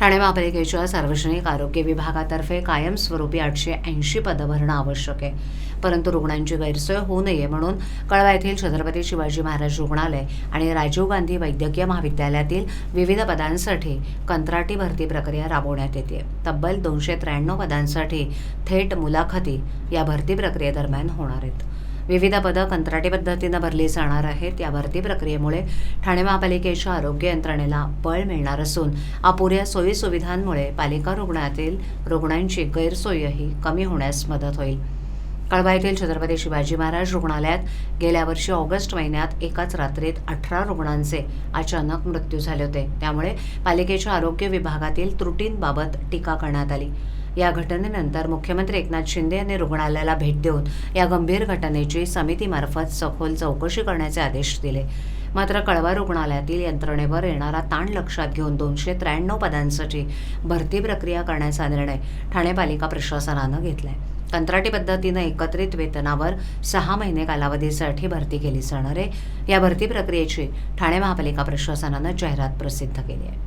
ठाणे महापालिकेच्या सार्वजनिक आरोग्य विभागातर्फे कायमस्वरूपी आठशे ऐंशी पदं भरणं आवश्यक आहे. परंतु रुग्णांची गैरसोय होऊ नये म्हणून कळवा येथील छत्रपती शिवाजी महाराज रुग्णालय आणि राजीव गांधी वैद्यकीय महाविद्यालयातील विविध पदांसाठी कंत्राटी भरती प्रक्रिया राबवण्यात येते. तब्बल दोनशे त्र्याण्णव पदांसाठी थेट मुलाखती या भरती प्रक्रियेदरम्यान होणार आहेत. विविध पदं कंत्राटी पद्धतीनं भरली जाणार आहेत. या भरती प्रक्रियेमुळे ठाणे महापालिकेच्या आरोग्य यंत्रणेला बळ मिळणार असून अपुऱ्या सोयीसुविधांमुळे पालिका रुग्णातील रुग्णांची गैरसोयही कमी होण्यास मदत होईल. कळवा येथील छत्रपती शिवाजी महाराज रुग्णालयात गेल्या वर्षी ऑगस्ट महिन्यात एकाच रात्रीत अठरा रुग्णांचे अचानक मृत्यू झाले होते. त्यामुळे पालिकेच्या आरोग्य विभागातील त्रुटींबाबत टीका करण्यात आली. या घटनेनंतर मुख्यमंत्री एकनाथ शिंदे यांनी रुग्णालयाला भेट देऊन या गंभीर घटनेची समितीमार्फत सखोल चौकशी करण्याचे आदेश दिले. मात्र कळवा रुग्णालयातील यंत्रणेवर येणारा ताण लक्षात घेऊन दोनशे त्र्याण्णव पदांसाठी भरती प्रक्रिया करण्याचा निर्णय ठाणे पालिका प्रशासनानं घेतलाय. कंत्राटी पद्धतीनं एकत्रित वेतनावर सहा महिने कालावधीसाठी भरती केली जाणार आहे. या भरती प्रक्रियेची ठाणे महापालिका प्रशासनानं जाहिरात प्रसिद्ध केली आहे.